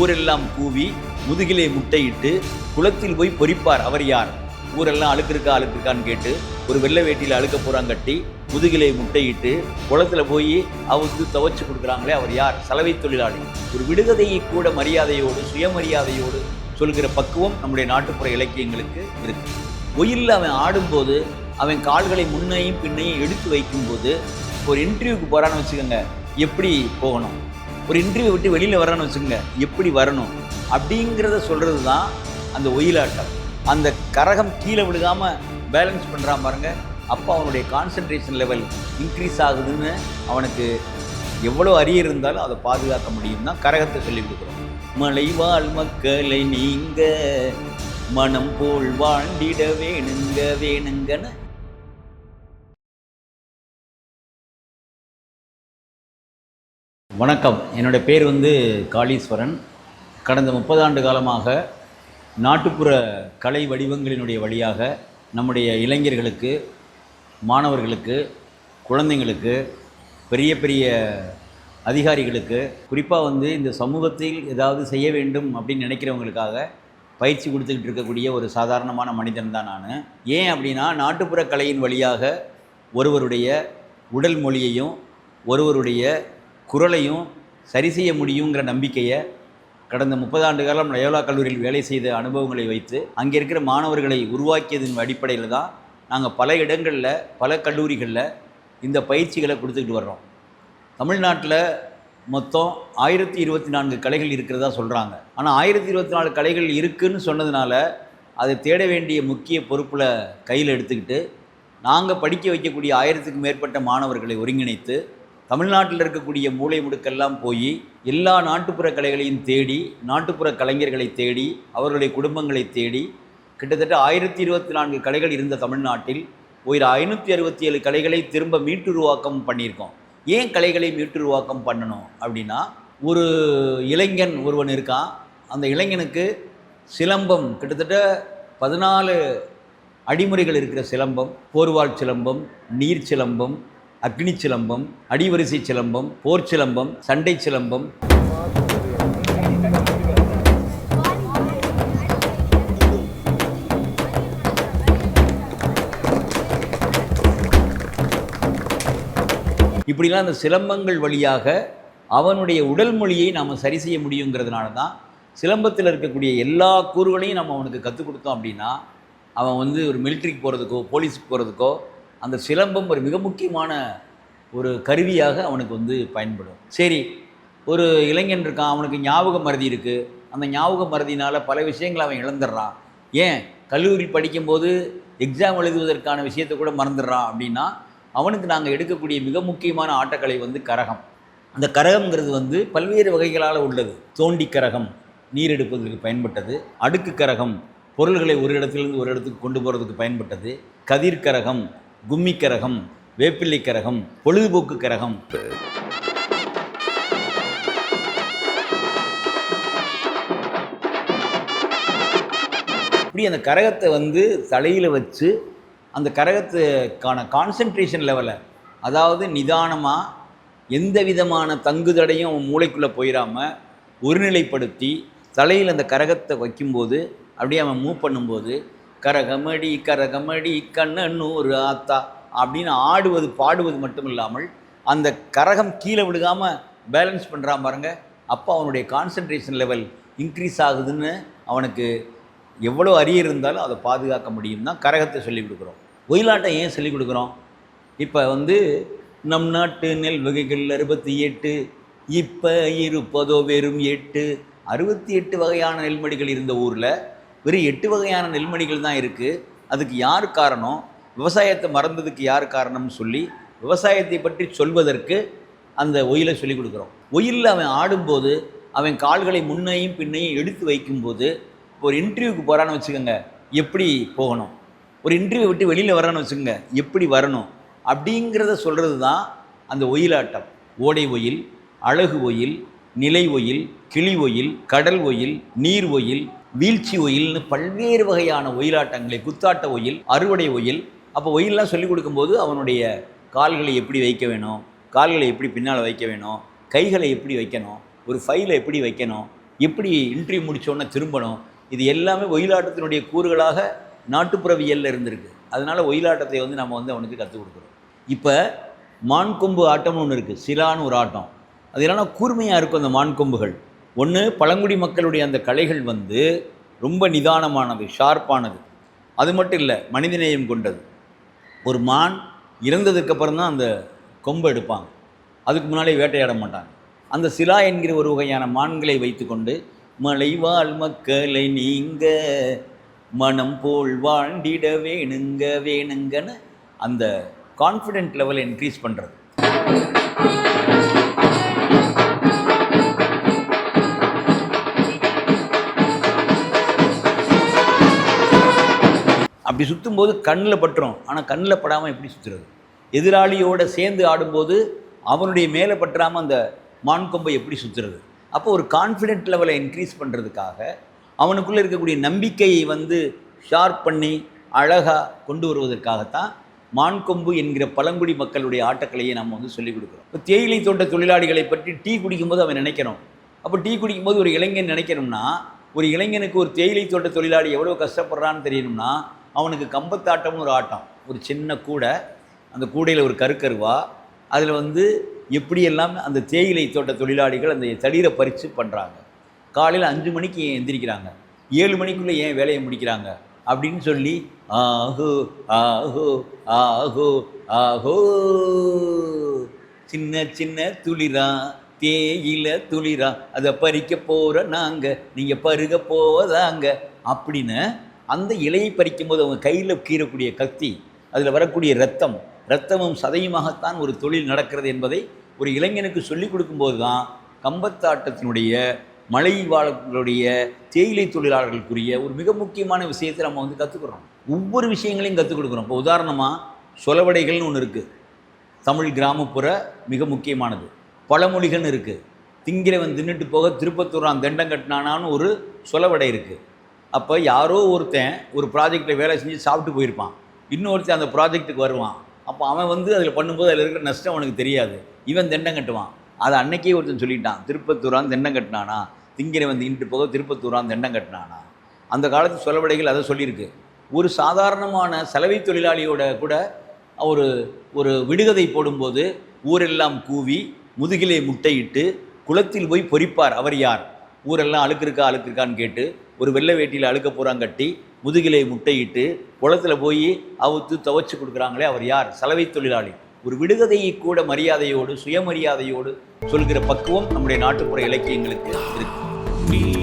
ஊரெல்லாம் கூவி முதுகிலே முட்டையிட்டு குளத்தில் போய் பொறிப்பார் அவர் யார்? ஊரெல்லாம் அழுக்கிருக்கா அழுக்கிருக்கான்னு கேட்டு ஒரு வெள்ளை வேட்டியில் அழுக்க போகிறான் கட்டி முதுகிலே முட்டையிட்டு குளத்தில் போய் அவுத்து துவைச்சு கொடுக்குறாங்களே அவர் யார்? சலவை தொழிலாளி. ஒரு விடுகதையை கூட மரியாதையோடு சுயமரியாதையோடு சொல்கிற பக்குவம் நம்முடைய நாட்டுப்புற இலக்கியங்களுக்கு இருக்கு. ஒயிலில் அவன் ஆடும்போது அவன் கால்களை முன்னையும் பின்னையும் எடுத்து வைக்கும்போது ஒரு இன்டர்வியூக்கு போகிறான்னு வச்சுக்கோங்க எப்படி போகணும்? ஒரு இன்டர்வியூ விட்டு வெளியில் வரணும்னு வச்சுக்கோங்க. எப்படி வரணும்? அப்படிங்கிறத சொல்கிறது தான் அந்த ஒயிலாட்டம். அந்த கரகம் கீழே விழுகாமல் பேலன்ஸ் பண்ணுறான் பாருங்க. அப்போ அவனுடைய கான்சன்ட்ரேஷன் லெவல் இன்க்ரீஸ் ஆகுதுன்னு அவனுக்கு எவ்வளோ அரிய இருந்தாலும் அதை பாதுகாக்க முடியும் தான் கரகத்தை சொல்லி கொடுக்குறோம். மலைவாழ் மக்களை நீங்க மனம் போல் வாழ்ந்திட வேணுங்க வேணுங்கன்னு வணக்கம். என்னுடைய பேர் வந்து காளீஸ்வரன். கடந்த முப்பது ஆண்டு காலமாக நாட்டுப்புற கலை வடிவங்களினுடைய வழியாக நம்முடைய இளைஞர்களுக்கு மாணவர்களுக்கு குழந்தைங்களுக்கு பெரிய பெரிய அதிகாரிகளுக்கு குறிப்பாக வந்து இந்த சமூகத்தில் ஏதாவது செய்ய வேண்டும் அப்படின்னு நினைக்கிறவங்களுக்காக பயிற்சி கொடுத்துக்கிட்டு இருக்கக்கூடிய ஒரு சாதாரணமான மனிதன் தான் நான். ஏன் அப்படின்னா நாட்டுப்புற கலையின் வழியாக ஒருவருடைய உடல் மொழியையும் ஒருவருடைய குரலையும் சரி செய்ய முடியுங்கிற நம்பிக்கையை கடந்த முப்பது ஆண்டு காலம் லயோலா கல்லூரியில் வேலை செய்த அனுபவங்களை வைத்து அங்கே இருக்கிற மாணவர்களை உருவாக்கியதன் அடிப்படையில் தான் நாங்கள் பல இடங்களில் பல கல்லூரிகளில் இந்த பயிற்சிகளை கொடுத்துக்கிட்டு வர்றோம். தமிழ்நாட்டில் மொத்தம் ஆயிரத்தி இருபத்தி நான்கு கலைகள் இருக்கிறதா சொல்கிறாங்க ஆனால் ஆயிரத்தி இருபத்தி நாலு கலைகள் இருக்குதுன்னு சொன்னதுனால அதை தேட வேண்டிய முக்கிய பொறுப்பில் கையில் எடுத்துக்கிட்டு நாங்கள் படிக்க வைக்கக்கூடிய ஆயிரத்துக்கும் மேற்பட்ட மாணவர்களை ஒருங்கிணைத்து தமிழ்நாட்டில் இருக்கக்கூடிய மூலை முடுக்கெல்லாம் போய் எல்லா நாட்டுப்புற கலைகளையும் தேடி நாட்டுப்புற கலைஞர்களை தேடி அவர்களுடைய குடும்பங்களை தேடி கிட்டத்தட்ட ஆயிரத்தி இருபத்தி நான்கு கலைகள் இருந்த தமிழ்நாட்டில் ஒரு ஐநூற்றி அறுபத்தி ஏழு கலைகளை திரும்ப மீட்டுருவாக்கம் பண்ணியிருக்கோம். ஏன் கலைகளை மீட்டுருவாக்கம் பண்ணணும் அப்படின்னா ஒரு இளைஞன் ஒருவன் இருக்கான். அந்த இளைஞனுக்கு சிலம்பம் கிட்டத்தட்ட பதினாலு அடிமுறைகள் இருக்கிற சிலம்பம் போர்வால் சிலம்பம் நீர் சிலம்பம் அக்னி சிலம்பம் அடிவரிசை சிலம்பம் போர் சிலம்பம் சண்டை சிலம்பம். இப்படிலாம் அந்த சிலம்பங்கள் வழியாக அவனுடைய உடல் மொழியை நாம் சரி செய்ய முடியுங்கிறதுனால தான் சிலம்பத்தில் இருக்கக்கூடிய எல்லா கூறுகளையும் நம்ம அவனுக்கு கற்றுக் கொடுத்தோம் அப்படின்னா அவன் வந்து ஒரு மிலிட்ரிக்கு போகிறதுக்கோ போலீஸுக்கு போகிறதுக்கோ அந்த சிலம்பம் ஒரு மிக முக்கியமான ஒரு கருவியாக அவனுக்கு வந்து பயன்படும். சரி ஒரு இளைஞன் இருக்கான் அவனுக்கு ஞாபக மருதி இருக்குது அந்த ஞாபக மருதினால் பல விஷயங்களை அவன் இழந்துடுறான். ஏன்? கல்லூரி படிக்கும்போது எக்ஸாம் எழுதுவதற்கான விஷயத்தை கூட மறந்துடுறான் அப்படின்னா அவனுக்கு நாங்கள் எடுக்கக்கூடிய மிக முக்கியமான ஆட்டக்கலை வந்து கரகம். அந்த கரகம்ங்கிறது வந்து பல்வேறு வகைகளால் உள்ளது. தோண்டி கரகம் நீர் எடுப்பதற்கு பயன்பட்டது. அடுக்கு கரகம் பொருள்களை ஒரு இடத்திலிருந்து ஒரு இடத்துக்கு கொண்டு போகிறதுக்கு பயன்பட்டது. கதிர் கரகம் கும்மி கரகம் வேப்பிள்ளை கரகம் பொழுதுபோக்கு கரகம் இப்படி அந்த கரகத்தை வந்து தலையில் வச்சு அந்த கரகத்துக்கான கான்சன்ட்ரேஷன் லெவலை அதாவது நிதானமாக எந்த விதமான தங்குதடையும் அவன் மூளைக்குள்ளே போயிடாமல் ஒருநிலைப்படுத்தி தலையில் அந்த கரகத்தை வைக்கும்போது அப்படியே அவன் மூவ் பண்ணும்போது கரகமடி கரகமடி கண்ணனூர் ஆத்தா அப்படின்னு ஆடுவது பாடுவது மட்டும் இல்லாமல் அந்த கரகம் கீழே விழுகாமல் பேலன்ஸ் பண்ணுறான் பாருங்க. அப்போ அவனுடைய கான்சன்ட்ரேஷன் லெவல் இன்க்ரீஸ் ஆகுதுன்னு அவனுக்கு எவ்வளோ அறிய இருந்தாலும் அதை பாதுகாக்க முடியும் தான் கரகத்தை சொல்லிக் கொடுக்குறோம். ஒயிலாட்டம் ஏன் சொல்லிக் கொடுக்குறோம்? இப்போ வந்து நம் நாட்டு நெல் வகைகள் அறுபத்தி எட்டு இப்போ இருப்பதோ வெறும் எட்டு. அறுபத்தி எட்டு வகையான நெல்மடிகள் இருந்த ஊரில் வெறும் எட்டு வகையான நெல்மணிகள் தான் இருக்குது அதுக்கு யார் காரணம்? விவசாயத்தை மறந்ததுக்கு யார் காரணம்னு சொல்லி விவசாயத்தை பற்றி சொல்வதற்கு அந்த ஒயிலை சொல்லிக் கொடுக்குறோம். ஒயிலில் அவன் ஆடும்போது அவன் கால்களை முன்னையும் பின்னையும் எடுத்து வைக்கும்போது ஒரு இன்டர்வியூக்கு போகிறான்னு வச்சுக்கோங்க எப்படி போகணும்? ஒரு இன்டர்வியூ விட்டு வெளியில் வரான்னு வச்சுக்கோங்க எப்படி வரணும்? அப்படிங்கிறத சொல்கிறது தான் அந்த ஒயிலாட்டம். ஓடை ஒயில் அழகு ஒயில் நிலை ஒயில் கிளி ஒயில் கடல் ஒயில் நீர் ஒயில் வீழ்ச்சி ஒயில்னு பல்வேறு வகையான ஒயிலாட்டங்களை குத்தாட்ட ஒயில் அறுவடை ஒயில் அப்போ ஒயிலெலாம் சொல்லிக் கொடுக்கும்போது அவனுடைய கால்களை எப்படி வைக்க வேணும் கால்களை எப்படி பின்னால் வைக்க வேணும் கைகளை எப்படி வைக்கணும் ஒரு ஃபைலை எப்படி வைக்கணும் எப்படி இன்டர்வியூ முடித்தோன்னே திரும்பணும் இது எல்லாமே ஒயிலாட்டத்தினுடைய கூறுகளாக நாட்டுப்புறவியலில் இருந்திருக்கு. அதனால் ஒயிலாட்டத்தை வந்து நம்ம வந்து அவனுக்கு கற்றுக் கொடுக்குறோம். இப்போ மான் கொம்பு ஆட்டம்னு ஒன்று இருக்குது சிலான்னு ஒரு ஆட்டம். அது என்னென்னா கூர்மையாக இருக்கும் அந்த மான் கொம்புகள் ஒன்று பழங்குடி மக்களுடைய அந்த கலைகள் வந்து ரொம்ப நிதானமானது ஷார்ப்பானது அது மட்டும் இல்லை மனிதநேயம் கொண்டது. ஒரு மான் இறந்ததுக்கப்புறம் தான் அந்த கொம்பு எடுப்பாங்க. அதுக்கு முன்னாலே வேட்டையாட மாட்டாங்க. அந்த சிலா என்கிற ஒரு வகையான மான்களை வைத்துக்கொண்டு மலைவாழ் மக்களை நீங்க மனம் போல் வாழ்ந்திட வேணுங்க வேணுங்கன்னு அந்த கான்ஃபிடென்ட் லெவலை இன்க்ரீஸ் பண்ணுறது அப்படி சுற்றும்போது கண்ணில் பட்டுரும். ஆனால் கண்ணில் படாமல் எப்படி சுற்றுறது எதிராளியோட சேர்ந்து ஆடும்போது அவனுடைய மேலே பற்றாமல் அந்த மான் கொம்பை எப்படி சுற்றுறது அப்போ ஒரு கான்ஃபிடென்ட் லெவலை இன்க்ரீஸ் பண்ணுறதுக்காக அவனுக்குள்ளே இருக்கக்கூடிய நம்பிக்கையை வந்து ஷார்ப் பண்ணி அழகாக கொண்டு வருவதற்காகத்தான் மான் கொம்பு என்கிற பழங்குடி மக்களுடைய ஆட்டக்கலையை நம்ம வந்து சொல்லிக் கொடுக்குறோம். இப்போ தேயிலை தோட்ட தொழிலாளிகளை பற்றி டீ குடிக்கும்போது அவன் நினைக்கிறோம் அப்போ டீ குடிக்கும்போது ஒரு இளைஞன் நினைக்கணும்னா ஒரு இளைஞனுக்கு ஒரு தேயிலை தோட்ட தொழிலாளி எவ்வளோ கஷ்டப்படுறான்னு தெரியணும்னா அவனுக்கு கம்பத்தாட்டம்னு ஒரு ஆட்டம். ஒரு சின்ன கூடை அந்த கூடையில் ஒரு கருக்கருவா அதில் வந்து எப்படியெல்லாம் அந்த தேயிலை தோட்ட தொழிலாளிகள் அந்த தளிரை பறித்து பண்ணுறாங்க காலையில் அஞ்சு மணிக்கு ஏன் எந்திரிக்கிறாங்க. ஏழு மணிக்குள்ளே ஏன் வேலையை முடிக்கிறாங்க? அப்படின்னு சொல்லி ஆஹோ ஆஹோ ஆஹோ ஆஹோ சின்ன சின்ன துளிரா தேயில துளிரா அதை பறிக்க போகிற நாங்கள் நீங்கள் பருக போவதாங்க அப்படின்னு அந்த இலையை பறிக்கும்போது அவங்க கையில் கீறக்கூடிய கத்தி அதில் வரக்கூடிய ரத்தம் ரத்தமும் சதையுமாகத்தான் ஒரு தொழில் நடக்கிறது என்பதை ஒரு இளைஞனுக்கு சொல்லிக் கொடுக்கும்போது தான் கம்பத்தாட்டத்தினுடைய மலை வாழ்களுடைய தேயிலை தொழிலாளர்களுக்குரிய ஒரு மிக முக்கியமான விஷயத்தை நம்ம வந்து கற்றுக்குறோம் ஒவ்வொரு விஷயங்களையும் கற்றுக் கொடுக்குறோம். இப்போ உதாரணமாக சொலவடைகள்னு ஒன்று இருக்குது தமிழ் கிராமப்புற மிக முக்கியமானது. பழமொழிகள்னு இருக்குது திங்கிறவன் தின்னுட்டு போக திருப்பத்தூரான் தண்டம் கட்டினானான்னு ஒரு சொலவடை இருக்குது அப்போ யாரோ ஒருத்தன் ஒரு ப்ராஜெக்டில் வேலை செஞ்சு சாப்பிட்டு போயிருப்பான். இன்னொருத்தன் அந்த ப்ராஜெக்ட்டுக்கு வருவான். அப்போ அவன் வந்து அதில் பண்ணும்போது அதில் இருக்கிற நஷ்டம் அவனுக்கு தெரியாது. இவன் தெண்டம் கட்டுவான். அதை அன்னைக்கே ஒருத்தன் சொல்லிட்டான். திருப்பத்தூரான் தெண்டம் கட்டினானா? வந்து இன்று போக திருப்பத்தூரான் தெண்டம் கட்டினானா? அந்த காலத்து சொலவடைகள் அதை சொல்லியிருக்கு. ஒரு சாதாரணமான சலவை தொழிலாளியோட கூட ஒரு ஒரு விடுகதை போடும்போது ஊரெல்லாம் கூவி முதுகிலே முட்டையிட்டு குளத்தில் போய் பொறிப்பார். அவர் யார்? ஊரெல்லாம் அழுக்கிருக்கா அழுக்கிருக்கான்னு கேட்டு ஒரு வெள்ளை வேட்டியில் அழுக்க பூரான் கட்டி முதுகிலை முட்டையிட்டு குளத்துல போய் அவுத்து துவைச்சு கொடுக்குறாங்களே அவர் யார்? சலவை தொழிலாளி. ஒரு விடுகதையை கூட மரியாதையோடு சுயமரியாதையோடு சொல்கிற பக்குவம் நம்முடைய நாட்டுப்புற இலக்கியங்களுக்கு இருக்கு.